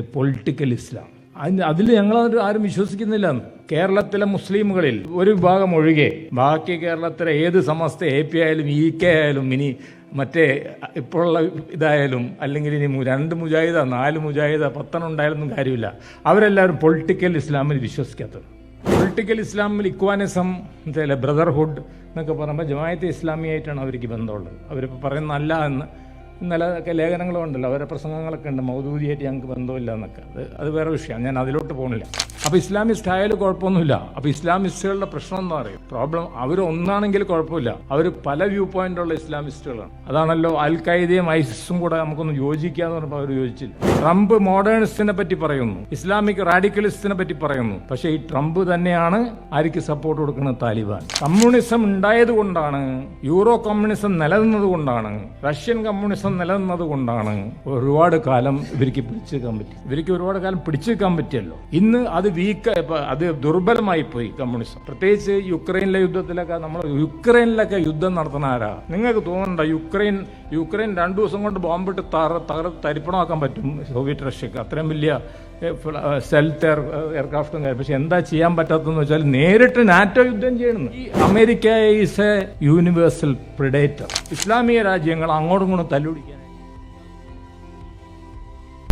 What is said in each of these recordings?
Political ഇസ്ലാം അതിന് അതിൽ ഞങ്ങൾ ആരും വിശ്വസിക്കുന്നില്ല. കേരളത്തിലെ മുസ്ലിമുകളിൽ ഒരു വിഭാഗം ഒഴികെ ബാക്കി കേരളത്തിലെ ഏത് സമസ്ത എ പി ആയാലും ഇ കെ ആയാലും ഇനി മറ്റേ ഇപ്പോഴുള്ള ഇതായാലും അല്ലെങ്കിൽ ഇനി രണ്ട് മുജാഹിദ നാല് മുജാഹിദ പത്തെണ്ണം ഉണ്ടായാലൊന്നും കാര്യമില്ല. അവരെല്ലാവരും പൊളിറ്റിക്കൽ ഇസ്ലാമിൽ വിശ്വസിക്കാത്തത് പൊളിറ്റിക്കൽ ഇസ്ലാമിൽ ഇക്വാനിസം ബ്രദർഹുഡ് എന്നൊക്കെ പറയുമ്പോൾ ജമായത്തെ ഇസ്ലാമിയായിട്ടാണ് അവർക്ക് ബന്ധമുള്ളത്. അവരിപ്പോൾ പറയുന്നല്ല എന്ന് ഇന്നലെ ലേഖനങ്ങളും ലേഖനങ്ങളുണ്ടല്ലോ അവരുടെ പ്രസംഗങ്ങളൊക്കെ ഉണ്ട് മൗദൂദിയായിട്ട് ഞങ്ങൾക്ക് ബന്ധമില്ല എന്നൊക്കെ. അത് അത് വേറെ വിഷയമാണ് ഞാൻ അതിലോട്ട് പോകുന്നില്ല അപ്പോൾ ഇസ്ലാമിസ്റ്റ് ആയാലും കുഴപ്പമൊന്നുമില്ല. അപ്പോൾ ഇസ്ലാമിസ്റ്റുകളുടെ പ്രശ്നം എന്ന് പറയും. പ്രോബ്ലം അവർ ഒന്നാണെങ്കിൽ കുഴപ്പമില്ല. അവർ പല വ്യൂ പോയിന്റുള്ള ഇസ്ലാമിസ്റ്റുകളാണ്. അതാണല്ലോ അൽ ഖൈദയും ഐസിസും കൂടെ നമുക്കൊന്ന് യോജിക്കാന്ന് പറഞ്ഞപ്പോൾ അവർ യോജിച്ചില്ല. ട്രംപ് മോഡേണിസ്റ്റിനെ പറ്റി പറയുന്നു. ഇസ്ലാമിക് റാഡിക്കലിസ്റ്റിനെ പറ്റി പറയുന്നു. പക്ഷേ ഈ ട്രംപ് തന്നെയാണ് ആർക്ക് സപ്പോർട്ട് കൊടുക്കുന്നത് താലിബാൻ. കമ്മ്യൂണിസം ഉണ്ടായത് കൊണ്ടാണ് യൂറോ കമ്മ്യൂണിസം നിലനിന്നത് കൊണ്ടാണ് റഷ്യൻ കമ്മ്യൂണിസം നിലനിന്നത് കൊണ്ടാണ് ഒരുപാട് കാലം ഇവർക്ക് പിടിച്ചു നിൽക്കാൻ പറ്റി. ഇവർക്ക് ഒരുപാട് കാലം പിടിച്ചു നിൽക്കാൻ പറ്റിയല്ലോ. ഇന്ന് അത് വീക്ക് അത് ദുർബലമായി പോയി കമ്മ്യൂണിസം. പ്രത്യേകിച്ച് യുക്രൈനിലെ യുദ്ധത്തിലൊക്കെ നമ്മൾ യുക്രൈനിലൊക്കെ യുദ്ധം നടത്തുന്ന ആരാ? നിങ്ങൾക്ക് തോന്നണ്ട യുക്രൈൻ യുക്രൈൻ രണ്ടു ദിവസം കൊണ്ട് ബോംബിട്ട് തറ തകർ തരിപ്പണമാക്കാൻ പറ്റും സോവിയറ്റ് റഷ്യക്ക്? അത്രയും വലിയ എയർ എയർക്രാഫ്റ്റും പക്ഷെ എന്താ ചെയ്യാൻ പറ്റാത്തതെന്ന് വെച്ചാൽ നേരിട്ട് നാറ്റോ യുദ്ധം ചെയ്യണം. ഈ America is a universal predator ഇസ്ലാമിക രാജ്യങ്ങൾ അങ്ങോട്ടും ഇങ്ങോട്ടും തല്ലുപിടിക്കാൻ.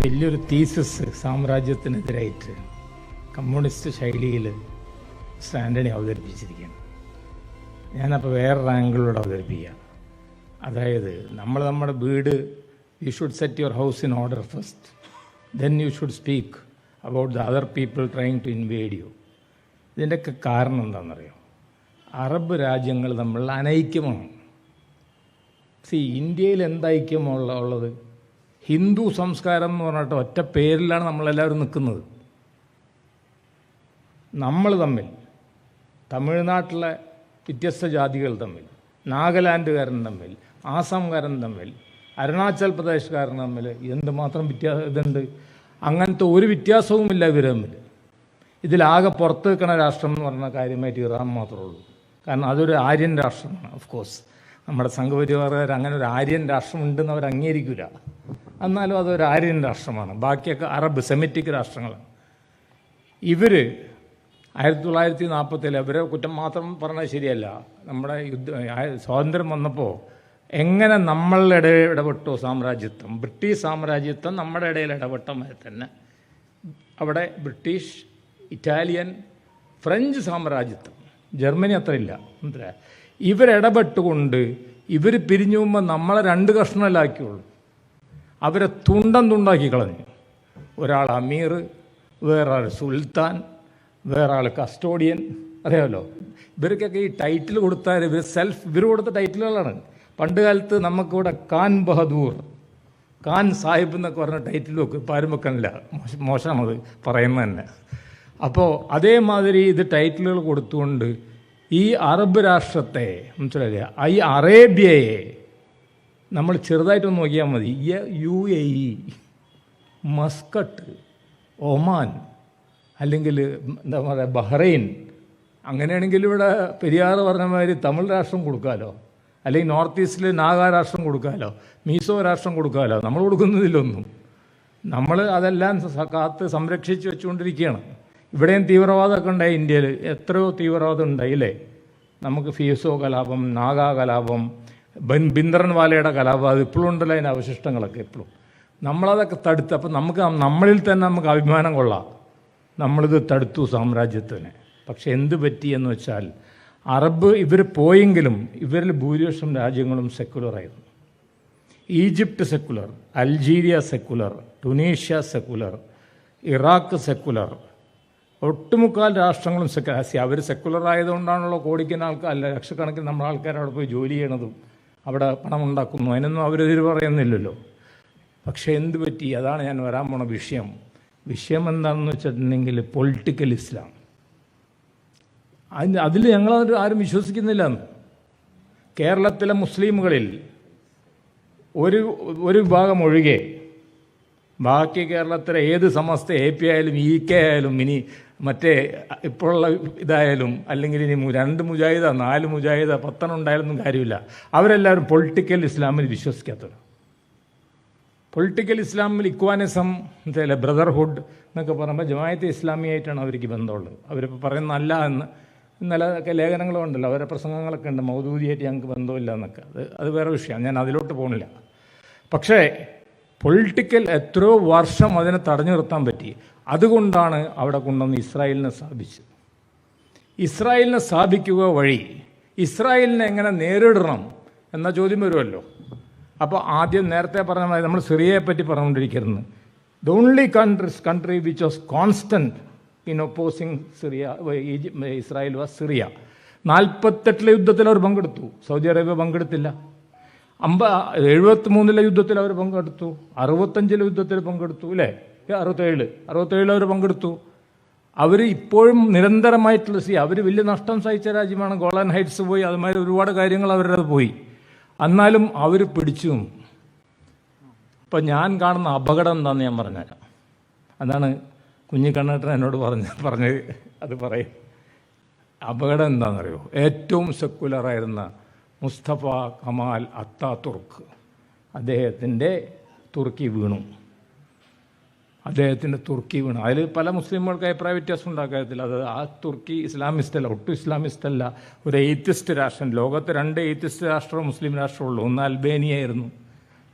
വലിയൊരു തീസിസ് സാമ്രാജ്യത്തിനെതിരായിട്ട് കമ്മ്യൂണിസ്റ്റ് ശൈലിയിൽ സ്റ്റാൻഡണി അവതരിപ്പിച്ചിരിക്കുകയാണ്. ഞാനപ്പോൾ വേറെ ആംഗിളിലൂടെ അവതരിപ്പിക്കുക അതായത് നമ്മൾ നമ്മുടെ വീട് you should set your house in order first then you should speak about the other people trying to invade you ഇതിന്റെയൊക്കെ കാരണം എന്താണെന്നറിയോ? അറബ് രാജ്യങ്ങൾ തമ്മിൽ അനൈക്യമാണ്. സി ഇന്ത്യയിൽ എന്തൈക്യമുള്ള ഉള്ളത്? ഹിന്ദു സംസ്കാരം എന്ന് പറഞ്ഞിട്ട് ഒറ്റ പേരിലാണ് നമ്മളെല്ലാവരും നിൽക്കുന്നത്. നമ്മൾ തമ്മിൽ തമിഴ്നാട്ടിലെ വ്യത്യസ്ത ജാതികൾ തമ്മിൽ നാഗാലാൻഡുകാരൻ തമ്മിൽ ആസാംകാരൻ തമ്മിൽ അരുണാചൽ പ്രദേശുകാരൻ തമ്മിൽ എന്തുമാത്രം വ്യത്യാസം ഇതുണ്ട്? അങ്ങനത്തെ ഒരു വ്യത്യാസവുമില്ല ഇവർ തമ്മിൽ. ഇതിലാകെ പുറത്ത് നിൽക്കുന്ന രാഷ്ട്രം എന്ന് പറഞ്ഞ കാര്യമായിട്ട് ഇറാൻ മാത്രമേ ഉള്ളൂ. കാരണം അതൊരു ആര്യൻ രാഷ്ട്രമാണ് ഓഫ് കോഴ്സ് നമ്മുടെ സംഘപരിവാറുകാർ അങ്ങനെ ഒരു ആര്യൻ രാഷ്ട്രമുണ്ടെന്ന് അവർ അംഗീകരിക്കില്ല എന്നാലും അതൊരു ആര്യൻ രാഷ്ട്രമാണ്. ബാക്കിയൊക്കെ അറബ് സെമിറ്റിക് രാഷ്ട്രങ്ങളാണ്. ഇവർ ആയിരത്തി തൊള്ളായിരത്തി നാൽപ്പത്തിൽ അവരെ കുറ്റം മാത്രം പറഞ്ഞാൽ ശരിയല്ല. നമ്മുടെ യുദ്ധ സ്വാതന്ത്ര്യം വന്നപ്പോൾ എങ്ങനെ നമ്മളുടെ ഇടപെട്ടു സാമ്രാജ്യത്വം? ബ്രിട്ടീഷ് സാമ്രാജ്യത്വം നമ്മുടെ ഇടയിൽ ഇടപെട്ട മാതിരി തന്നെ. അവിടെ ബ്രിട്ടീഷ് ഇറ്റാലിയൻ ഫ്രഞ്ച് സാമ്രാജ്യത്വം. ജർമ്മനി അത്ര ഇല്ല. എന്താ ഇവരിടപെട്ടുകൊണ്ട് ഇവർ പിരിഞ്ഞു പോകുമ്പോൾ നമ്മളെ രണ്ട് കഷ്ണമല്ലാക്കിയുള്ളൂ അവരെ തുണ്ടം തുണ്ടാക്കി കളഞ്ഞു. ഒരാൾ അമീർ വേറൊരാൾ സുൽത്താൻ വേറൊരാൾ കസ്റ്റോഡിയൻ. അറിയാമല്ലോ? ഇവർക്കൊക്കെ ഈ ടൈറ്റിൽ കൊടുത്താൽ ഇവർ സെൽഫ് ഇവർ കൊടുത്ത ടൈറ്റിലുകളാണ്. പണ്ട് കാലത്ത് നമുക്കിവിടെ ഖാൻ ബഹദൂർ കാൻ സാഹിബ് എന്നൊക്കെ പറഞ്ഞ ടൈറ്റിൽ വെക്കും ഇപ്പം ആരും വെക്കണില്ല. മോശ- മോശമാണത് പറയുന്നത് തന്നെ. അപ്പോൾ അതേമാതിരി ഇത് ടൈറ്റിലുകൾ കൊടുത്തുകൊണ്ട് ഈ അറബ് രാഷ്ട്രത്തെ മനസ്സിലായില്ല? ഈ അറേബ്യയെ നമ്മൾ ചെറുതായിട്ടൊന്ന് നോക്കിയാൽ മതി. U A E Muscat Oman അല്ലെങ്കിൽ എന്താ പറയുക ബഹ്റൈൻ അങ്ങനെയാണെങ്കിൽ ഇവിടെ പെരിയാറ് പറഞ്ഞ മാതിരി തമിഴ് രാഷ്ട്രം കൊടുക്കാമല്ലോ അല്ലെങ്കിൽ നോർത്ത് ഈസ്റ്റിൽ നാഗാരാഷ്ട്രം കൊടുക്കാമല്ലോ മീസോ രാഷ്ട്രം കൊടുക്കാമല്ലോ നമ്മൾ കൊടുക്കുന്നതിലൊന്നും. നമ്മൾ അതെല്ലാം കാത്ത് സംരക്ഷിച്ച് വെച്ചുകൊണ്ടിരിക്കുകയാണ്. ഇവിടെയും തീവ്രവാദമൊക്കെ ഉണ്ടായി ഇന്ത്യയിൽ എത്രയോ തീവ്രവാദം ഉണ്ടായില്ലേ നമുക്ക് ഫീസോ കലാപം നാഗാ കലാപം ബിൻ ബിന്ദ്രൻവാലയുടെ കലാപം അത് ഇപ്പോഴും ഉണ്ടല്ലോ അതിന്റെ അവശിഷ്ടങ്ങളൊക്കെ ഇപ്പോഴും. നമ്മളതൊക്കെ തടുത്ത് അപ്പം നമുക്ക് നമ്മളിൽ തന്നെ നമുക്ക് അഭിമാനം കൊള്ളാം. നമ്മളിത് തടുത്തു സാമ്രാജ്യത്തിന്. പക്ഷെ എന്ത് പറ്റി എന്ന് വെച്ചാൽ അറബ് ഇവർ പോയെങ്കിലും ഇവരിൽ ഭൂരിപക്ഷം രാജ്യങ്ങളും സെക്കുലറായിരുന്നു Egypt secular Algeria secular Tunisia secular Iraq secular ഒട്ടുമുക്കാൽ രാഷ്ട്രങ്ങളും സെക്കുലർ അവർ സെക്കുലർ ആയതുകൊണ്ടാണല്ലോ കോടിക്കുന്ന ആൾക്കാർ അല്ല ലക്ഷക്കണക്കിന് നമ്മുടെ ആൾക്കാർ അവിടെ പോയി ജോലി ചെയ്യണതും അവിടെ പണം ഉണ്ടാക്കുന്നു അതിനൊന്നും അവരെതിര് പറയുന്നില്ലല്ലോ. പക്ഷേ എന്ത് പറ്റി? അതാണ് ഞാൻ വരാൻ പോണ വിഷയം. വിഷയം എന്താണെന്ന് വെച്ചിട്ടുണ്ടെങ്കിൽ പൊളിറ്റിക്കൽ ഇസ്ലാം. അതിന് അതിൽ ഞങ്ങൾ ആരും വിശ്വസിക്കുന്നില്ല. കേരളത്തിലെ മുസ്ലിമുകളിൽ ഒരു ഒരു വിഭാഗം ഒഴികെ ബാക്കി കേരളത്തിലെ ഏത് സമസ്ത എ പി ആയാലും ഇ കെ ആയാലും ഇനി മറ്റേ ഇപ്പോഴുള്ള ഇതായാലും അല്ലെങ്കിൽ ഇനി രണ്ട് മുജാഹിദ നാല് മുജാഹിദ പത്തെണ്ണം ഉണ്ടായാലൊന്നും കാര്യമില്ല. അവരെല്ലാവരും പൊളിറ്റിക്കൽ ഇസ്ലാമിൽ വിശ്വസിക്കാത്തവർ പൊളിറ്റിക്കൽ ഇസ്ലാമിൽ ഇക്വാനിസം ബ്രദർഹുഡ് എന്നൊക്കെ പറയുമ്പോൾ ജമായത്തെ ഇസ്ലാമിയായിട്ടാണ് അവർക്ക് ബന്ധമുള്ളത്. അവരിപ്പോൾ പറയുന്നല്ല എന്ന് ഇന്നലെ ഒക്കെ ലേഖനങ്ങളുണ്ടല്ലോ അവരുടെ പ്രസംഗങ്ങളൊക്കെ ഉണ്ട്. മൗദൂദിയായിട്ട് ഞങ്ങൾക്ക് ബന്ധമില്ല എന്നൊക്കെ. അത് അത് വേറെ വിഷയമാണ്. ഞാൻ അതിലോട്ട് പോകുന്നില്ല പക്ഷേ പൊളിറ്റിക്കൽ എത്രയോ വർഷം അതിനെ തടഞ്ഞു നിർത്താൻ പറ്റി. അതുകൊണ്ടാണ് അവിടെ കൊണ്ടുവന്ന് ഇസ്രായേലിനെ സ്ഥാപിച്ചത്. ഇസ്രായേലിനെ സ്ഥാപിക്കുക വഴി ഇസ്രായേലിനെ എങ്ങനെ നേരിടണം എന്ന ചോദ്യം വരുമല്ലോ. അപ്പോൾ ആദ്യം നേരത്തെ പറഞ്ഞ നമ്മൾ സിറിയയെ പറ്റി പറഞ്ഞുകൊണ്ടിരിക്കുന്നത്. The only countries country which was constant in opposing Syria Israel was Syria. നാൽപ്പത്തെട്ടിലെ യുദ്ധത്തിൽ അവർ പങ്കെടുത്തു. സൗദി അറേബ്യ പങ്കെടുത്തില്ല. അമ്പ എഴുപത്തി മൂന്നിലെ യുദ്ധത്തിൽ അവർ പങ്കെടുത്തു. അറുപത്തഞ്ചിലെ യുദ്ധത്തിൽ പങ്കെടുത്തു അല്ലേ അറുപത്തേഴ് അറുപത്തേഴിൽ അവർ പങ്കെടുത്തു. അവർ ഇപ്പോഴും നിരന്തരമായിട്ടുള്ള സി അവർ വലിയ നഷ്ടം സഹിച്ച രാജ്യമാണ്. ഗോളൻ ഹൈറ്റ്സ് പോയി അതുമാതിരി ഒരുപാട് കാര്യങ്ങൾ അവരുടെ പോയി. എന്നാലും അവർ പിടിച്ചു. ഇപ്പം ഞാൻ കാണുന്ന അപകടം എന്താണെന്ന് ഞാൻ പറഞ്ഞുതരാം. അതാണ് കുഞ്ഞിക്കണ്ണേട്ടൻ എന്നോട് പറഞ്ഞ് പറഞ്ഞ് അത് പറയും. അപകടം എന്താണെന്നറിയോ? ഏറ്റവും സെക്കുലറായിരുന്ന മുസ്തഫ കമാൽ അത്താതുർക്ക് അദ്ദേഹത്തിന്റെ തുർക്കി വീണു. അദ്ദേഹത്തിന്റെ തുർക്കി വീണു. അതിൽ പല മുസ്ലിമുകൾക്ക് അഭിപ്രായ വ്യത്യാസം ഉണ്ടാക്കാത്തിൽ അത് ആ തുർക്കി ഇസ്ലാമിസ്റ്റ് അല്ല ഒട്ടും ഇസ്ലാമിസ്റ്റ് അല്ല ഒരു എയ്ത്തിസ്റ്റ് രാഷ്ട്രം ലോകത്ത് രണ്ട് എയ്ത്തിസ്റ്റ് രാഷ്ട്രവും മുസ്ലിം രാഷ്ട്രമുള്ളൂ ഒന്ന് അൽബേനിയായിരുന്നു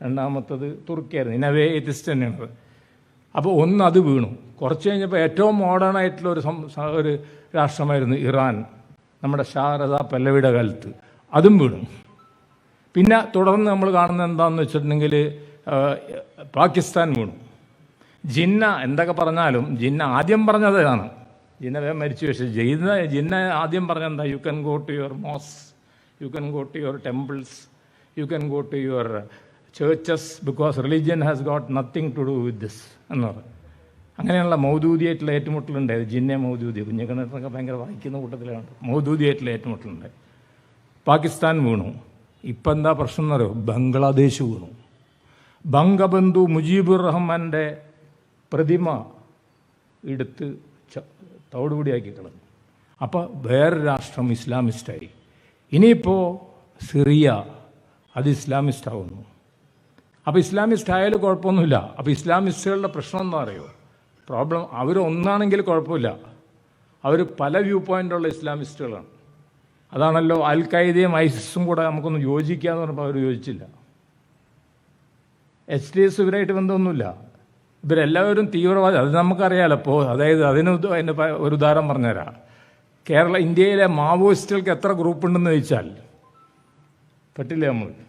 രണ്ടാമത്തത് തുർക്കിയായിരുന്നു. ഇനവേ എയ്ത്തിസ്റ്റ് തന്നെയാണ്. അപ്പോൾ ഒന്ന് അത് വീണു. കുറച്ച് കഴിഞ്ഞപ്പോൾ ഏറ്റവും മോഡേൺ ആയിട്ടുള്ള ഒരു ഒരു രാഷ്ട്രമായിരുന്നു ഇറാൻ നമ്മുടെ ശാരദ പല്ലവിയുടെ കാലത്ത്. അതും വീണു. പിന്നെ തുടർന്ന് നമ്മൾ കാണുന്നത് എന്താണെന്ന് വെച്ചിട്ടുണ്ടെങ്കിൽ പാകിസ്ഥാൻ വീണു. ജിന്ന എന്തൊക്കെ പറഞ്ഞാലും ജിന്ന ആദ്യം പറഞ്ഞതാണ് ജിന്ന വേഗം മരിച്ചു. പക്ഷേ ജയിന്ന ജിന്ന ആദ്യം പറഞ്ഞ എന്താ? You can go to your mosque you can go to your temples you can go to your churches because religion has got nothing to do with this എന്ന് പറഞ്ഞു അങ്ങനെയുള്ള മൗദൂദിയായിട്ടുള്ള ഏറ്റുമുട്ടലുണ്ടായത് ജിന്നെ മൗദൂദി. കുഞ്ഞിക്കണ്ണൊക്കെ ഭയങ്കര വായിക്കുന്ന കൂട്ടത്തിലാണ്. മൗദൂദിയായിട്ടുള്ള ഏറ്റുമുട്ടലുണ്ടായി പാകിസ്ഥാൻ വീണു. ഇപ്പം എന്താ പ്രശ്നം എന്നറിയോ ബംഗ്ലാദേശ് വീണു. ബംഗബന്ധു മുജീബുർ റഹ്മാന്റെ പ്രതിമ എടുത്ത് തവിടുപൊടിയാക്കി കളഞ്ഞു. അപ്പോൾ വേറെ രാഷ്ട്രം ഇസ്ലാമിസ്റ്റായി. ഇനിയിപ്പോൾ സിറിയ അത് ഇസ്ലാമിസ്റ്റ് ആവുന്നു അപ്പോൾ ഇസ്ലാമിസ്റ്റ് ആയാലും കുഴപ്പമൊന്നുമില്ല. അപ്പോൾ ഇസ്ലാമിസ്റ്റുകളുടെ പ്രശ്നം എന്താ അറിയോ? പ്രോബ്ലം അവരൊന്നാണെങ്കിൽ കുഴപ്പമില്ല. അവർ പല വ്യൂ പോയിന്റുള്ള ഇസ്ലാമിസ്റ്റുകളാണ്. അതാണല്ലോ അൽ ഖൈദയും ഐസിസും കൂടെ നമുക്കൊന്ന് എന്ന് പറഞ്ഞപ്പോൾ അവർ യോജിച്ചില്ല. എച്ച് ഡി എസ് ഇവരായിട്ട് ബന്ധമൊന്നുമില്ല. ഇവരെല്ലാവരും തീവ്രവാദി. അത് നമുക്കറിയാലോ. അപ്പോൾ അതായത് അതിന് അതിന്റെ ഒരു ഉദാഹരണം പറഞ്ഞുതരാം. കേരള ഇന്ത്യയിലെ മാവോയിസ്റ്റുകൾക്ക് എത്ര ഗ്രൂപ്പ് ഉണ്ടെന്ന് ചോദിച്ചാൽ പറ്റില്ല നമ്മൾ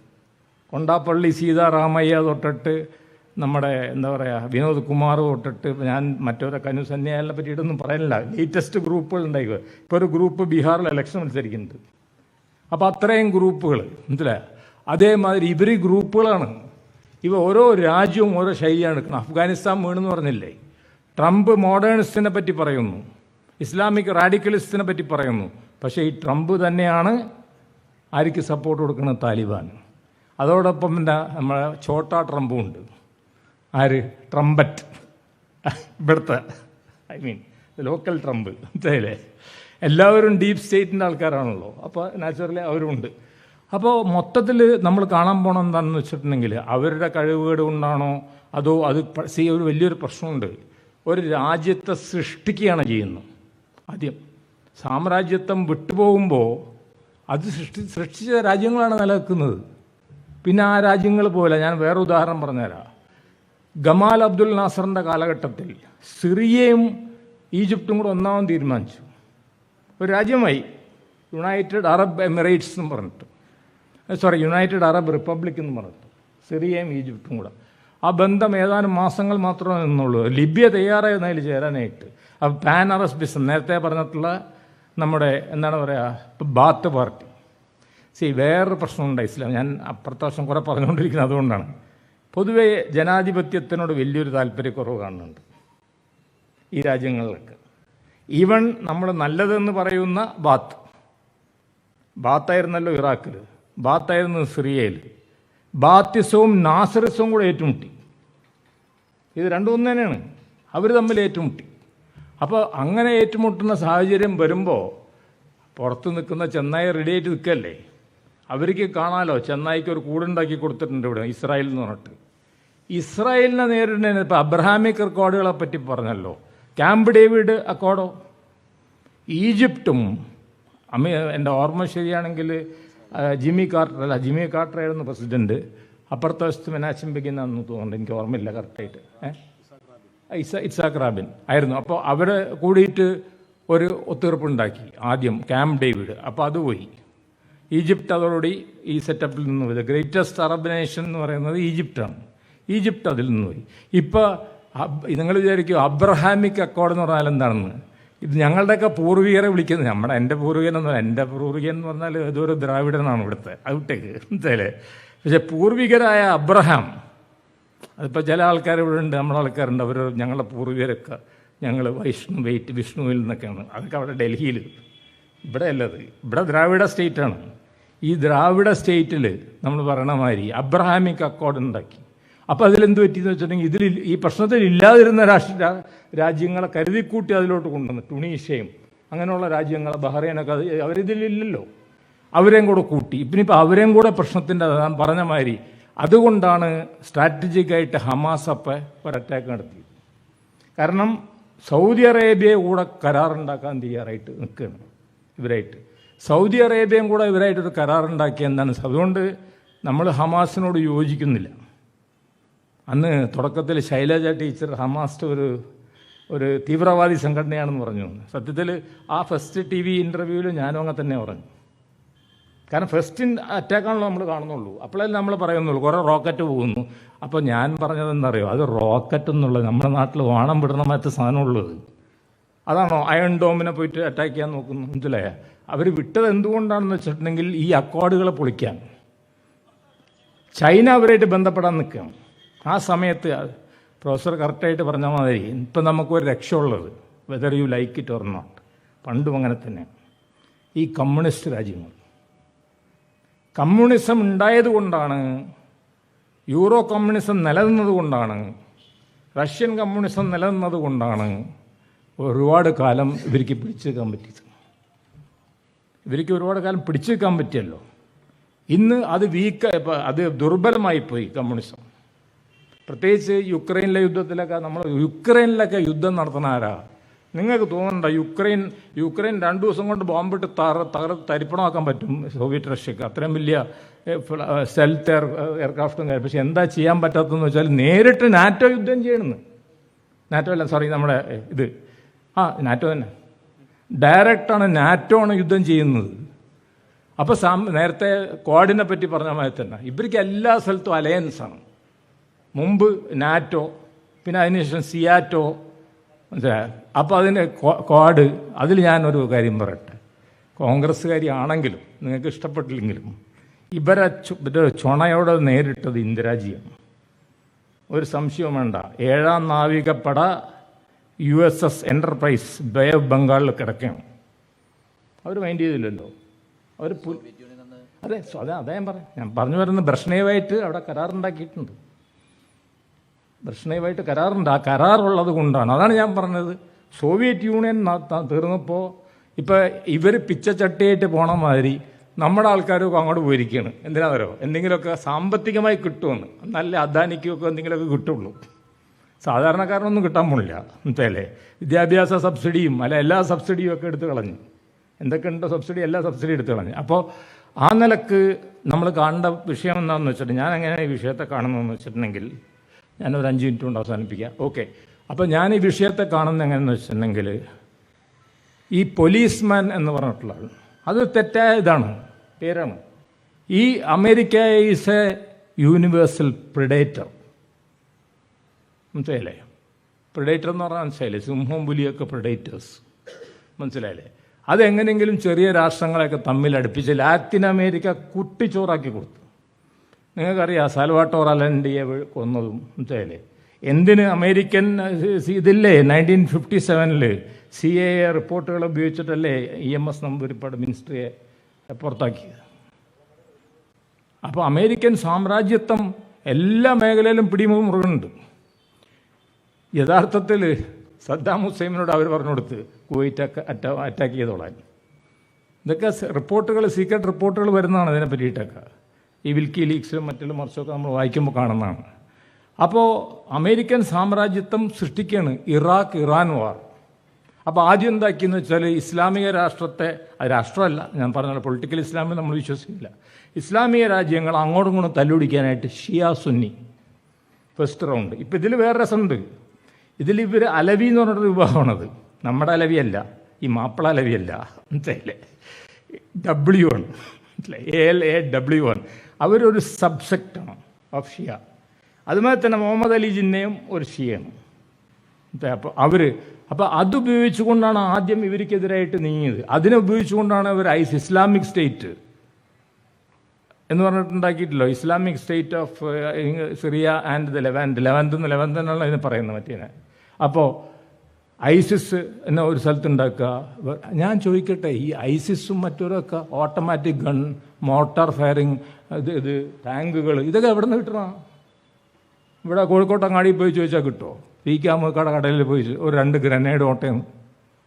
കൊണ്ടാപ്പള്ളി സീതാറാമയ്യ തൊട്ടിട്ട് നമ്മുടെ എന്താ പറയുക വിനോദ് കുമാർ തൊട്ടിട്ട് ഞാൻ മറ്റൊരൊക്കെ കനു സന്യാലിനെ പറ്റിയിട്ടൊന്നും പറയാനില്ല ലേറ്റസ്റ്റ് ഗ്രൂപ്പുകൾ ഉണ്ടായിക്കോ. ഇപ്പോൾ ഒരു ഗ്രൂപ്പ് ബീഹാറിൽ ഇലക്ഷൻ മത്സരിക്കുന്നുണ്ട്. അപ്പോൾ അത്രയും ഗ്രൂപ്പുകൾ മനസ്സിലായ? അതേമാതിരി ഇവർ ഗ്രൂപ്പുകളാണ് ഇവ ഓരോ രാജ്യവും ഓരോ ശൈലിയാണ് എടുക്കുന്നത്. അഫ്ഗാനിസ്ഥാൻ വീണെന്ന് പറഞ്ഞില്ലേ? ട്രംപ് മോഡേണിസ്റ്റിനെ പറ്റി പറയുന്നു. ഇസ്ലാമിക് റാഡിക്കലിസ്റ്റിനെ പറ്റി പറയുന്നു. പക്ഷേ ഈ ട്രംപ് തന്നെയാണ് ആർക്ക് സപ്പോർട്ട് കൊടുക്കുന്നത്? താലിബാൻ അതോടൊപ്പം പിന്നെ നമ്മളെ ചോട്ടാ ട്രംപും ഉണ്ട്. ആര്? ട്രംപറ്റ്. ഇവിടുത്തെ ഐ മീൻ ലോക്കൽ ട്രംപ്. അല്ലേ എല്ലാവരും ഡീപ്പ് സ്റ്റേറ്റിന്റെ ആൾക്കാരാണല്ലോ. അപ്പോൾ നാച്ചുറലി അവരുണ്ട് അപ്പോൾ മൊത്തത്തിൽ നമ്മൾ കാണാൻ പോകണം എന്താണെന്ന് വെച്ചിട്ടുണ്ടെങ്കിൽ അവരുടെ കഴിവുകേട് കൊണ്ടാണോ അതോ അത് സീ ഒരു വലിയൊരു പ്രശ്നമുണ്ട്. ഒരു രാജ്യത്തെ സൃഷ്ടിക്കുകയാണ് ചെയ്യുന്നത്. ആദ്യം സാമ്രാജ്യത്വം വിട്ടുപോകുമ്പോൾ അത് സൃഷ്ടി സൃഷ്ടിച്ച രാജ്യങ്ങളാണ് നിലനിൽക്കുന്നത്. പിന്നെ ആ രാജ്യങ്ങൾ പോലെ ഞാൻ വേറെ ഉദാഹരണം പറഞ്ഞുതരാം. ഗമാൽ അബ്ദുൽ നാസറിന്റെ കാലഘട്ടത്തിൽ സിറിയയും ഈജിപ്തും കൂടെ ഒന്നാമൻ തീരുമാനിച്ചു. ഒരു രാജ്യമായി യുണൈറ്റഡ് അറബ് എമിറേറ്റ്സ് എന്ന് പറഞ്ഞിട്ട്. സോറി യുണൈറ്റഡ് അറബ് റിപ്പബ്ലിക് എന്ന് പറഞ്ഞിട്ട്. സിറിയയും ഈജിപ്തും കൂടെ. ആ ബന്ധം ഏതാനും മാസങ്ങൾ മാത്രമേ നിന്നുള്ളൂ. ലിബിയ തയ്യാറായിരുന്നു ചേരാനായിട്ട്. അപ്പോൾ പാൻ അറസ്റ്റ് ബിസം നേരത്തെ പറഞ്ഞിട്ടുള്ള നമ്മുടെ എന്താണ് പറയുക ബാത്ത് പാർട്ടി. സി വേറൊരു പ്രശ്നമുണ്ട് ഇസ്ലാം. ഞാൻ അപ്പുറത്തെ വർഷം കുറേ പറഞ്ഞുകൊണ്ടിരിക്കുന്നത് അതുകൊണ്ടാണ്. പൊതുവെ ജനാധിപത്യത്തിനോട് വലിയൊരു താല്പര്യക്കുറവ് കാണുന്നുണ്ട് ഈ രാജ്യങ്ങളിലൊക്കെ. ഈവൺ നമ്മൾ നല്ലതെന്ന് പറയുന്ന ബാത്ത്. ബാത്തായിരുന്നല്ലോ ഇറാഖിൽ ബാത്തായിരുന്നു സിറിയയിൽ. ബാത്തിസവും നാസറിസവും കൂടെ ഏറ്റുമുട്ടി. ഇത് രണ്ടും ഒന്ന് തന്നെയാണ്. അവർ തമ്മിൽ ഏറ്റുമുട്ടി. അപ്പോൾ അങ്ങനെ ഏറ്റുമുട്ടുന്ന സാഹചര്യം വരുമ്പോൾ പുറത്ത് നിൽക്കുന്ന ചെന്നായി റെഡിയായിട്ട് നിൽക്കല്ലേ? അവർക്ക് കാണാലോ? ചെന്നായിക്ക് ഒരു കൂടുണ്ടാക്കി കൊടുത്തിട്ടുണ്ട് ഇവിടെ ഇസ്രായേൽ എന്ന് പറഞ്ഞിട്ട്. ഇസ്രായേലിനെ നേരിടുന്നതിന് ഇപ്പോൾ അബ്രഹാമിക് റെക്കോർഡുകളെ പറ്റി പറഞ്ഞല്ലോ. ക്യാമ്പ് ഡേവിഡ് അക്കോഡോ ഈജിപ്തും അമേ എന്റെ ഓർമ്മ ശരിയാണെങ്കിൽ ജിമ്മി കാർട്ടർ അല്ല ജിമ്മി കാർട്ടർ ആയിരുന്നു പ്രസിഡന്റ്. അപ്പുറത്തെ വശത്ത് മെനാച്ചിമ്പിക്കുന്നാന്ന് തോന്നുന്നുണ്ട്. എനിക്ക് ഓർമ്മയില്ല കറക്റ്റായിട്ട്. ഇസ ഇസാഖ് റാബിൻ ആയിരുന്നു. അപ്പോൾ അവർ കൂടിയിട്ട് ഒരു ഒത്തുതീർപ്പുണ്ടാക്കി ആദ്യം ക്യാമ്പ് ഡേവിഡ്. അപ്പോൾ അത് പോയി. ഈജിപ്റ്റ് അതോടുകൂടി ഈ സെറ്റപ്പിൽ നിന്ന് പോയി. ഗ്രേറ്റസ്റ്റ് അറബ് നേഷൻ എന്ന് പറയുന്നത് ഈജിപ്റ്റാണ്. ഈജിപ്റ്റ് അതിൽ നിന്ന് പോയി. ഇപ്പോൾ നിങ്ങൾ വിചാരിക്കും അബ്രഹാമിക് അക്കോർഡ് എന്ന് പറഞ്ഞാൽ എന്താണെന്ന്? ഇത് ഞങ്ങളുടെയൊക്കെ പൂർവികരെ വിളിക്കുന്നത്. നമ്മുടെ എന്റെ പൂർവികൻ എന്ന് പറഞ്ഞാൽ എന്റെ പൂർവികൻ എന്ന് പറഞ്ഞാൽ ഏതൊരു ദ്രാവിഡനാണ് ഇവിടുത്തെ. ഔട്ടേക്ക് എന്തായാലും പക്ഷേ പൂർവികരായ അബ്രഹാം അതിപ്പോൾ ചില ആൾക്കാർ ഇവിടെ ഉണ്ട് നമ്മുടെ ആൾക്കാരുണ്ട്. അവർ ഞങ്ങളുടെ പൂർവികരൊക്കെ ഞങ്ങൾ വൈഷ്ണു വെയിറ്റ് വിഷ്ണുവിൽ നിന്നൊക്കെയാണ്. അതൊക്കെ അവിടെ ഡൽഹിയിൽ. ഇവിടെ അല്ലത് ഇവിടെ ദ്രാവിഡ സ്റ്റേറ്റാണ്. ഈ ദ്രാവിഡ സ്റ്റേറ്റിൽ നമ്മൾ പറയണ മാതിരി അബ്രഹാമിക് അക്കോർഡ് ഉണ്ടാക്കി. അപ്പോൾ അതിലെന്ത് പറ്റിയെന്ന് വെച്ചിട്ടുണ്ടെങ്കിൽ ഇതിൽ ഈ പ്രശ്നത്തിൽ ഇല്ലാതിരുന്ന രാഷ്ട്ര രാജ്യങ്ങളെ കരുതിക്കൂട്ടി അതിലോട്ട് കൊണ്ടുവന്നു. ടുണീഷ്യയും അങ്ങനെയുള്ള രാജ്യങ്ങൾ ബഹ്റൈനൊക്കെ അത് അവരിതിലില്ലല്ലോ. അവരെയും കൂടെ കൂട്ടി. ഇപ്പിനിപ്പോൾ അവരെയും കൂടെ പ്രശ്നത്തിന്റെ ഞാൻ പറഞ്ഞ മാതിരി അതുകൊണ്ടാണ് സ്ട്രാറ്റജിക്കായിട്ട് ഹമാസ് അപ്പം ഒരു അറ്റാക്ക് നടത്തിയത്. കാരണം സൗദി അറേബ്യയെ കൂടെ കരാറുണ്ടാക്കാൻ തയ്യാറായിട്ട് നിൽക്കുകയാണ് ഇവരായിട്ട്. സൗദി അറേബ്യയും കൂടെ ഇവരായിട്ടൊരു കരാറുണ്ടാക്കിയ എന്താണ് അതുകൊണ്ട് നമ്മൾ ഹമാസിനോട് യോജിക്കുന്നില്ല. അന്ന് തുടക്കത്തിൽ ശൈലജ ടീച്ചർ ഹമാസിന്റെ ഒരു ഒരു തീവ്രവാദി സംഘടനയാണെന്ന് പറഞ്ഞു. സത്യത്തിൽ ആ ഫസ്റ്റ് ടി വി ഇന്റർവ്യൂവിൽ ഞാനും അങ്ങനെ തന്നെ പറഞ്ഞു. കാരണം ഫസ്റ്റ് അറ്റാക്കാണല്ലോ നമ്മൾ കാണുന്നുള്ളൂ. അപ്പോഴല്ലേ നമ്മൾ പറയുന്നുള്ളൂ കുറേ റോക്കറ്റ് പോകുന്നു. അപ്പോൾ ഞാൻ പറഞ്ഞതെന്നറിയോ അത് റോക്കറ്റ് എന്നുള്ളത് നമ്മുടെ നാട്ടിൽ വാണം വിടണ സാധനമുള്ളത്. അതാണോ? അയൺ ഡോമിനെ പോയിട്ട് അറ്റാക്ക് ചെയ്യാൻ നോക്കുന്നു. മനസ്സിലായ? അവർ വിട്ടത് എന്തുകൊണ്ടാണെന്ന് വെച്ചിട്ടുണ്ടെങ്കിൽ ഈ അക്കോർഡുകളെ പൊളിക്കാൻ. ചൈന അവരായിട്ട് ബന്ധപ്പെടാൻ നിൽക്കുകയാണ് ആ സമയത്ത് പ്രൊഫസർ കറക്റ്റായിട്ട് പറഞ്ഞ മാതിരി ഇപ്പം നമുക്കൊരു രക്ഷയുള്ളത് whether you like it or not പണ്ടും അങ്ങനെ തന്നെ. ഈ കമ്മ്യൂണിസ്റ്റ് രാജ്യങ്ങൾ. കമ്മ്യൂണിസം ഉണ്ടായതുകൊണ്ടാണ് യൂറോ കമ്മ്യൂണിസം നിലനിന്നത് കൊണ്ടാണ് റഷ്യൻ കമ്മ്യൂണിസം നിലനിന്നത് കൊണ്ടാണ് ഒരുപാട് കാലം ഇവർക്ക് പിടിച്ചു നിൽക്കാൻ പറ്റിയത്. ഇവർക്ക് ഒരുപാട് കാലം പിടിച്ചു നിൽക്കാൻ പറ്റിയല്ലോ. ഇന്ന് അത് വീക്ക് അത് ദുർബലമായി പോയി കമ്മ്യൂണിസം. പ്രത്യേകിച്ച് യുക്രൈനിലെ യുദ്ധത്തിലൊക്കെ നമ്മൾ യുക്രൈനിലൊക്കെ യുദ്ധം നടത്തുന്ന ആരാ? നിങ്ങൾക്ക് തോന്നണ്ട യുക്രൈൻ യുക്രൈൻ രണ്ടു ദിവസം കൊണ്ട് ബോംബിട്ട് തറ തകർ തരിപ്പണമാക്കാൻ പറ്റും സോവിയറ്റ് റഷ്യക്ക്? അത്രയും വലിയ സെൽത്ത് എയർ എയർക്രാഫ്റ്റും കാര്യം പക്ഷെ എന്താ ചെയ്യാൻ പറ്റാത്തതെന്ന് വെച്ചാൽ നേരിട്ട് നാറ്റോ യുദ്ധം ചെയ്യണമെന്ന്. നാറ്റോ അല്ല സോറി നമ്മുടെ ഇത് ആ നാറ്റോ തന്നെ. ഡയറക്റ്റാണ് നാറ്റോ ആണ് യുദ്ധം ചെയ്യുന്നത്. അപ്പോൾ സാം നേരത്തെ ക്വാഡിനെ പറ്റി പറഞ്ഞ മാതിരി തന്നെ. ഇവർക്ക് എല്ലാ സ്ഥലത്തും അലയൻസാണ്. മുമ്പ് നാറ്റോ പിന്നെ അതിനുശേഷം സിയാറ്റോ അപ്പോൾ ക്വാ- ക്വാഡ് അതിൽ ഞാനൊരു കാര്യം പറയട്ടെ. കോൺഗ്രസ്സുകാരിയാണെങ്കിലും നിങ്ങൾക്ക് ഇഷ്ടപ്പെട്ടില്ലെങ്കിലും ഇവരെ ചുണയോടെ നേരിട്ടത് ഇന്ദിരാജിയാണ്. ഒരു സംശയം വേണ്ട. ഏഴാം നാവികപ്പട U S S Enterprise Bay of ബംഗാളിൽ കിടക്കുകയാണ്. അവർ മൈൻഡ് ചെയ്തില്ലല്ലോ. അവർ അതെ അതെ അതേ ഞാൻ പറയാം ഞാൻ പറഞ്ഞു വരുന്നത് ബ്രഷ്നേവായിട്ട് അവിടെ കരാറുണ്ടാക്കിയിട്ടുണ്ട് ബ്രഷ്നേവായിട്ട് കരാറുണ്ട്. ആ കരാറുള്ളത് കൊണ്ടാണ്. അതാണ് ഞാൻ പറഞ്ഞത്. സോവിയറ്റ് യൂണിയൻ തീർന്നപ്പോൾ ഇപ്പോൾ ഇവർ പിച്ചച്ചട്ടിയായിട്ട് പോണ മാതിരി നമ്മുടെ ആൾക്കാരൊക്കെ അങ്ങോട്ട് പോയിരിക്കുകയാണ് എന്തിനാണെന്നോ എന്തെങ്കിലുമൊക്കെ സാമ്പത്തികമായി കിട്ടുമെന്ന്. നല്ല അദാനിക്കൊക്കെ എന്തെങ്കിലുമൊക്കെ കിട്ടുള്ളൂ. സാധാരണക്കാരനൊന്നും കിട്ടാൻ പോണില്ല. മനസ്സിലല്ലേ വിദ്യാഭ്യാസ സബ്സിഡിയും അല്ല എല്ലാ സബ്സിഡിയും ഒക്കെ എടുത്തു കളഞ്ഞു. എന്തൊക്കെ ഉണ്ടോ സബ്സിഡി? എല്ലാ സബ്സിഡി എടുത്തു കളഞ്ഞു. അപ്പോൾ ആ നിലയ്ക്ക് നമ്മൾ കാണേണ്ട വിഷയം എന്താണെന്ന് വെച്ചിട്ട് ഞാൻ എങ്ങനെ ഈ വിഷയത്തെ കാണുന്നതെന്ന് വെച്ചിട്ടുണ്ടെങ്കിൽ ഞാനൊരു അഞ്ച് മിനിറ്റ് കൊണ്ട് അവസാനിപ്പിക്കാം. ഓക്കെ. അപ്പോൾ ഞാൻ ഈ വിഷയത്തെ കാണുന്നത് എങ്ങനെയെന്ന് വെച്ചിട്ടുണ്ടെങ്കിൽ ഈ പോലീസ്മാൻ എന്ന് പറഞ്ഞിട്ടുള്ള അത് തെറ്റായ ഇതാണ് പേരാണ്. ഈ America is a universal predator മനസ്സിലായില്ലേ? പ്രിഡേറ്റർ എന്ന് പറഞ്ഞാൽ മനസ്സിലായില്ലേ? സിംഹവും പുലിയൊക്കെ പ്രിഡേറ്റേഴ്സ് മനസ്സിലായില്ലേ? അതെങ്ങനെയെങ്കിലും ചെറിയ രാഷ്ട്രങ്ങളെയൊക്കെ തമ്മിൽ അടുപ്പിച്ച് ലാറ്റിൻ അമേരിക്ക കുട്ടിച്ചോറാക്കി കൊടുത്തു. നിങ്ങൾക്കറിയാം സാൽവാട്ടോർ അലൻഡിയെ കൊന്നതും മനസ്സിലായില്ലേ? എന്തിന് അമേരിക്കൻ ഇതില്ലേ? നയന്റീൻ ഫിഫ്റ്റി സെവനിൽ സി എ റിപ്പോർട്ടുകൾ ഉപയോഗിച്ചിട്ടല്ലേ ഇ എം എസ് നമ്പൂരിപ്പാട് മിനിസ്ട്രിയെ പുറത്താക്കിയത്. അപ്പോൾ അമേരിക്കൻ സാമ്രാജ്യത്വം എല്ലാ മേഖലയിലും പിടിമുറുകുന്നുണ്ട് യഥാർത്ഥത്തിൽ സദ്ദാം ഹുസൈമിനോട് അവർ പറഞ്ഞു കൊടുത്ത് കുവൈറ്റ് അറ്റാ അറ്റാക്ക് ചെയ്തോളാൻ. ഇതൊക്കെ റിപ്പോർട്ടുകൾ സീക്രട്ട് റിപ്പോർട്ടുകൾ വരുന്നതാണ് ഇതിനെ പറ്റിയിട്ടൊക്കെ. ഈ വിൽക്കി ലീക്സിലും മറ്റുള്ള മറിച്ചൊക്കെ നമ്മൾ വായിക്കുമ്പോൾ കാണുന്നതാണ്. അപ്പോൾ അമേരിക്കൻ സാമ്രാജ്യത്വം സൃഷ്ടിക്കുകയാണ് ഇറാഖ് ഇറാൻ വാർ. അപ്പോൾ ആദ്യം എന്താക്കിയെന്ന് വെച്ചാൽ ഇസ്ലാമിക രാഷ്ട്രത്തെ രാഷ്ട്രമല്ല ഞാൻ പറഞ്ഞ പൊളിറ്റിക്കൽ ഇസ്ലാമിൽ നമ്മൾ വിശ്വസിക്കില്ല. ഇസ്ലാമിക രാജ്യങ്ങൾ അങ്ങോട്ടും ഇങ്ങോട്ടും തല്ലുപിടിക്കാനായിട്ട് ഷിയ സുന്നി. ഫസ്റ്റ് റൗണ്ട് ഇപ്പം ഇതിൽ വേറെ രസമുണ്ട്. ഇതിൽ ഇവർ അലവി എന്ന് പറഞ്ഞൊരു വിഭാഗമാണത്. നമ്മുടെ അലവിയല്ല ഈ മാപ്പിള അലവിയല്ല. മനസ്സിലായില്ലേ? ഡബ്ല്യു ആണ് എ എൽ എ ഡബ്ല്യു ആണ് അവരൊരു സബ്സെക്റ്റാണ് ഓഫ് ഷിയ അതുമാതിരി തന്നെ മുഹമ്മദ് അലി ജിന്നയും ഒരു ഷിയാണ് അപ്പോൾ അവർ അപ്പോൾ അതുപയോഗിച്ചുകൊണ്ടാണ് ആദ്യം ഇവർക്കെതിരായിട്ട് നീങ്ങിയത്. അതിനെ ഉപയോഗിച്ചുകൊണ്ടാണ് അവർ ഐസ് ഇസ്ലാമിക് സ്റ്റേറ്റ് എന്ന് പറഞ്ഞിട്ടുണ്ടാക്കിയിട്ടില്ലോ Islamic state of Syria and the Levant Levant എന്ന് ലെവാൻഡ് എന്നാണ് പറയുന്നത് മറ്റേനെ. അപ്പോൾ ഐസിസ് എന്ന ഒരു സ്ഥലത്ത് ഉണ്ടാക്കുക ഞാൻ ചോദിക്കട്ടെ ഈ ഐസിസും മറ്റൊരൊക്കെ ഓട്ടോമാറ്റിക് ഗൺ മോട്ടോർ ഫയറിങ് ഇത് ഇത് ടാങ്കുകൾ ഇതൊക്കെ എവിടെ നിന്ന് കിട്ടണം? ഇവിടെ കോഴിക്കോട്ടങ്ങാടി പോയി ചോദിച്ചാൽ കിട്ടുമോ പി കട കടയിൽ പോയി ഒരു രണ്ട് ഗ്രനേഡ് ഓട്ടയും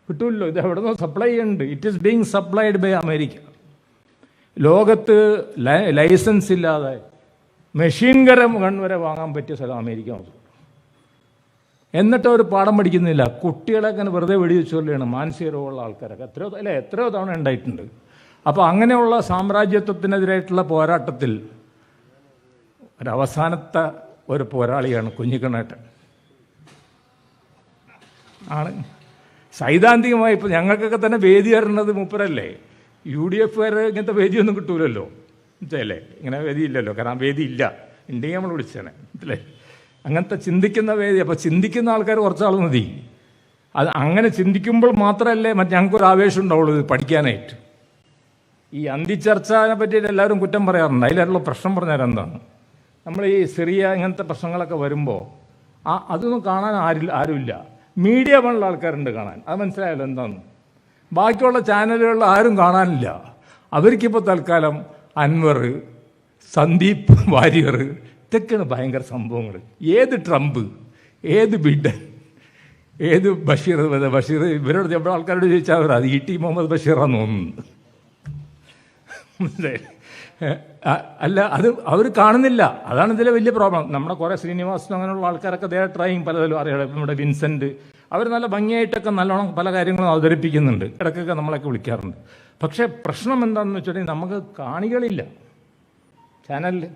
കിട്ടുമല്ലോ ഇത് എവിടെ നിന്ന് സപ്ലൈ ചെയ്യുന്നുണ്ട്. It is being supplied by America ലോകത്ത് ലൈസൻസ് ഇല്ലാതെ മെഷീൻ ഗരം ഗൺ വരെ വാങ്ങാൻ പറ്റിയ സ്ഥലം അമേരിക്ക മാത്രം. എന്നിട്ട് അവർ പാഠം പഠിക്കുന്നില്ല. കുട്ടികളെ അങ്ങനെ വെറുതെ വെടിവെച്ച് കൊല്ലുകയാണ്. മാനസിക രോഗമുള്ള ആൾക്കാരൊക്കെ. എത്രയോ അല്ലേ എത്രയോ തവണ ഉണ്ടായിട്ടുണ്ട്. അപ്പോൾ അങ്ങനെയുള്ള സാമ്രാജ്യത്വത്തിനെതിരായിട്ടുള്ള പോരാട്ടത്തിൽ ഒരവസാനത്തെ ഒരു പോരാളിയാണ് കുഞ്ഞിക്കണേട്ടൻ ആണ്. സൈദ്ധാന്തികമായി ഇപ്പോൾ ഞങ്ങൾക്കൊക്കെ തന്നെ വേദി തരുന്നത് മൂപ്പരല്ലേ? യു ഡി എഫ് വരെ ഇങ്ങനത്തെ വേദിയൊന്നും കിട്ടൂലല്ലോ. മനസ്സിലല്ലേ ഇങ്ങനെ വേദിയില്ലല്ലോ. കാരണം വേദിയില്ല. ഉണ്ടെങ്കിൽ നമ്മൾ വിളിച്ചേനെ. അല്ലേ അങ്ങനത്തെ ചിന്തിക്കുന്ന വേദി. അപ്പോൾ ചിന്തിക്കുന്ന ആൾക്കാർ കുറച്ചാൾ മതി. അത് അങ്ങനെ ചിന്തിക്കുമ്പോൾ മാത്രമല്ലേ മറ്റേ ഞങ്ങൾക്കൊരു ആവേശം ഉണ്ടാവുള്ളൂ ഇത് പഠിക്കാനായിട്ട്. ഈ അന്തിച്ചർച്ചനെ പറ്റിയിട്ട് എല്ലാവരും കുറ്റം പറയാറുണ്ട്. അതിലുള്ള പ്രശ്നം പറഞ്ഞാൽ എന്താണ്? നമ്മൾ ഈ സിറിയ ഇങ്ങനത്തെ പ്രശ്നങ്ങളൊക്കെ വരുമ്പോൾ ആ അതൊന്നും കാണാൻ ആരില്ല ആരുമില്ല. മീഡിയ പോലുള്ള ആൾക്കാരുണ്ട് കാണാൻ. അത് മനസ്സിലായല്ലോ എന്താണ്? ബാക്കിയുള്ള ചാനലുകളിൽ ആരും കാണാനില്ല. അവർക്കിപ്പോൾ തൽക്കാലം അൻവർ സന്ദീപ് വാര്യർ ഇതൊക്കെയാണ് ഭയങ്കര സംഭവങ്ങൾ ഏത് ട്രംപ് ഏത് ബിഡൻ ഏത് ബഷീർ ബഷീർ ഇവരോട് എവിടെ ആൾക്കാരോട് ചോദിച്ചാൽ അവർ അത് ഇ ടി മുഹമ്മദ് ബഷീറാന്ന് തോന്നുന്നു. മനസ്സിലായില്ലേ? അല്ല അത് അവർ കാണുന്നില്ല. അതാണ് ഇതിലെ വലിയ പ്രോബ്ലം. നമ്മുടെ കുറേ ശ്രീനിവാസനും അങ്ങനെയുള്ള ആൾക്കാരൊക്കെ ദേ ട്രൈങ് പലതിലും അറിയാം. നമ്മുടെ വിൻസെന്റ്. അവർ നല്ല ഭംഗിയായിട്ടൊക്കെ നല്ലോണം പല കാര്യങ്ങളും അവതരിപ്പിക്കുന്നുണ്ട്. ഇടയ്ക്കൊക്കെ നമ്മളൊക്കെ വിളിക്കാറുണ്ട്. പക്ഷേ പ്രശ്നം എന്താണെന്ന് വെച്ചിട്ടുണ്ടെങ്കിൽ നമുക്ക് കാണികളില്ല. ചാനലിൽ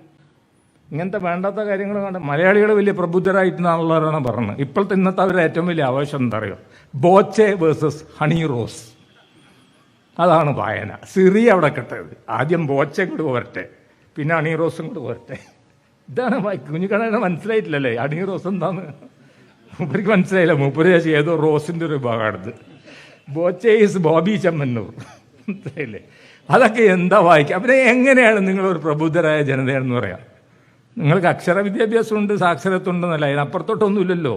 ഇങ്ങനത്തെ വേണ്ടാത്ത കാര്യങ്ങൾ കണ്ട് മലയാളികൾ വലിയ പ്രബുദ്ധരായിട്ടുള്ളവരാണ് പറഞ്ഞത്. ഇപ്പോഴത്തെ ഇന്നത്തെ അവരുടെ ഏറ്റവും വലിയ ആവശ്യം എന്താ പറയുക ബോച്ചെ വേഴ്സസ് ഹണി റോസ്. അതാണ് വായന. സിറി അവിടെ കിട്ടരുത്. ആദ്യം ബോച്ചെ കൂടെ പോരട്ടെ. പിന്നെ ഹണി റോസും കൂടെ പോരട്ടെ. ഇതാണ് കുഞ്ഞുകണേനെ മനസ്സിലായിട്ടില്ലല്ലേ? ഹണി റോസ് എന്താന്ന്? മൂപ്പർക്ക് മനസ്സിലായില്ല. മൂപ്പര് ചേച്ചി ഏതോ റോസിന്റെ ഒരു ഭാഗമാണിത് ബോച്ചെ ഈസ് ബോബി ചെമ്മന്നൂർ. മനസ്സിലായില്ലേ? അതൊക്കെ എന്താ വായിക്കുക അവരെ എങ്ങനെയാണ് നിങ്ങളൊരു പ്രബുദ്ധരായ ജനതയാണെന്ന് പറയാം. നിങ്ങൾക്ക് അക്ഷര വിദ്യാഭ്യാസമുണ്ട് സാക്ഷരത്വം ഉണ്ടെന്നല്ല അതിനപ്പുറത്തോട്ടൊന്നുമില്ലല്ലോ.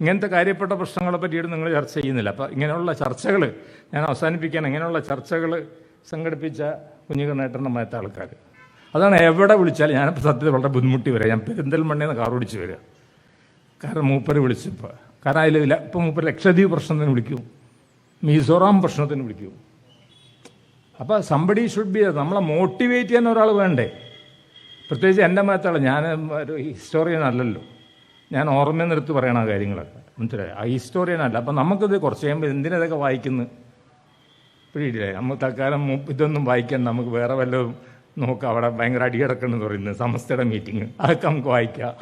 ഇങ്ങനത്തെ കാര്യപ്പെട്ട പ്രശ്നങ്ങളെ പറ്റിയിട്ട് നിങ്ങൾ ചർച്ച ചെയ്യുന്നില്ല. അപ്പോൾ ഇങ്ങനെയുള്ള ചർച്ചകൾ ഞാൻ അവസാനിപ്പിക്കാൻ ഇങ്ങനെയുള്ള ചർച്ചകൾ സംഘടിപ്പിച്ച കുഞ്ഞുകണ്ണേട്ടന്റെ മേത്ത ആൾക്കാർ അതാണ് എവിടെ വിളിച്ചാലും ഞാനിപ്പോൾ സത്യത്തിൽ വളരെ ബുദ്ധിമുട്ടി വരിക ഞാൻ പെരിന്തൽമണ്ണയിൽ നിന്ന് കാർ ഓടിച്ച് വരിക കാരണം മൂപ്പര് വിളിച്ചപ്പോൾ കാരണം അതിൽ ഇപ്പം മൂപ്പർ ലക്ഷദ്വീപ് പ്രശ്നത്തിന് വിളിക്കും. മിസോറാം പ്രശ്നത്തിന് വിളിക്കും. അപ്പോൾ സംബടി ഷുഡ് ബി നമ്മളെ മോട്ടിവേറ്റ് ചെയ്യാൻ ഒരാൾ വേണ്ടേ? പ്രത്യേകിച്ച് എന്റെ മാത്രമല്ല ഞാൻ ഒരു ഹിസ്റ്റോറിയൻ അല്ലല്ലോ. ഞാൻ ഓർമ്മയിൽ നിർത്തി പറയണ കാര്യങ്ങളൊക്കെ. മനസ്സിലായി? ആ ഹിസ്റ്റോറിയൻ അല്ല. അപ്പം നമുക്കിത് കുറച്ച് കഴിയുമ്പോൾ എന്തിനതൊക്കെ വായിക്കുന്നു? പിടിയില്ലേ? നമ്മൾ തൽക്കാലം ഇതൊന്നും വായിക്കാൻ നമുക്ക് വേറെ വല്ലതും നോക്കാം. അവിടെ ഭയങ്കര അടിയടക്കണമെന്ന് പറയുന്നത്. സമസ്തയുടെ മീറ്റിംഗ് അതൊക്കെ നമുക്ക് വായിക്കാം.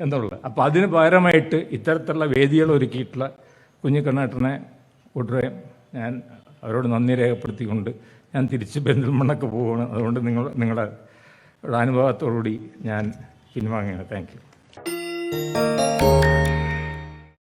എന്നുള്ളത് അപ്പോൾ അതിന് പകരമായിട്ട് ഇത്തരത്തിലുള്ള വേദികൾ ഒരുക്കിയിട്ടുള്ള കുഞ്ഞിക്കണ്ണേട്ടനെ കൂട്ടരെ ഞാൻ അവരോട് നന്ദി രേഖപ്പെടുത്തിക്കൊണ്ട് ഞാൻ തിരിച്ച് പെരിന്തൽമണ്ണൊക്കെ പോവുകയാണ് അതുകൊണ്ട് നിങ്ങൾ നിങ്ങളുടെ അനുഭവത്തോടുകൂടി ഞാൻ പിൻവാങ്ങുകയാണ് താങ്ക് യു